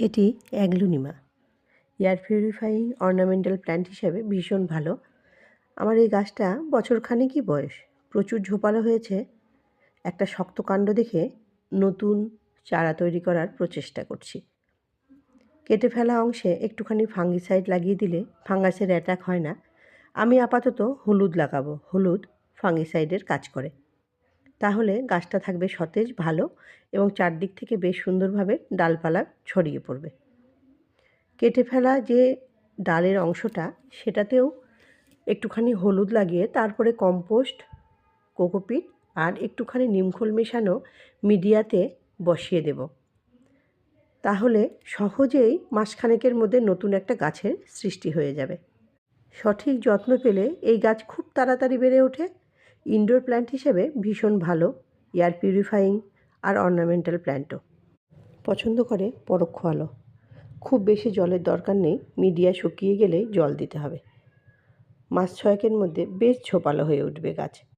এটি aglaonema. Air purifying ornamental plant হিসাবে ভীষণ ভালো। আমার এই গাছটা বছরখানেকই বয়স। প্রচুর ঝোপালো হয়েছে। একটা শক্ত কাণ্ড দেখে নতুন চারা তৈরি করার প্রচেষ্টা করছি। কেটে ফেলা অংশে একটুখানি ফাঙ্গিসাইড লাগিয়ে দিলে ফাঙ্গাসের অ্যাটাক হয় না। আমি আপাতত হলুদ লাগাবো। হলুদ ফাঙ্গিসাইডের কাজ করে। তাহলে গাছটা থাকবে সতেজ, ভালো এবং চারদিক থেকে বেশ সুন্দরভাবে ডালপালা ছড়িয়ে পড়বে। কেটে ফেলা যে ডালের অংশটা, সেটাতেও একটুখানি হলুদ লাগিয়ে তারপরে কম্পোস্ট, কোকোপিট আর একটুখানি নিমখোল মেশানো মিডিয়াতে বসিয়ে দেব। তাহলে সহজেই মাসখানেকের মধ্যে নতুন একটা গাছের সৃষ্টি হয়ে যাবে। সঠিক যত্ন পেলে এই গাছ খুব তাড়াতাড়ি বেড়ে ওঠে। ইনডোর প্ল্যান্ট হিসেবে ভীষণ ভালো এয়ার পিউরিফাইং আর অর্নামেন্টাল প্ল্যান্টও পছন্দ করে পরোক্ষ আলো। খুব বেশি জলের দরকার নেই মিডিয়া শুকিয়ে গেলে জল দিতে হবে। মাস ছয়েকের মধ্যে বেশ ঝোপালো হয়ে উঠবে গাছ।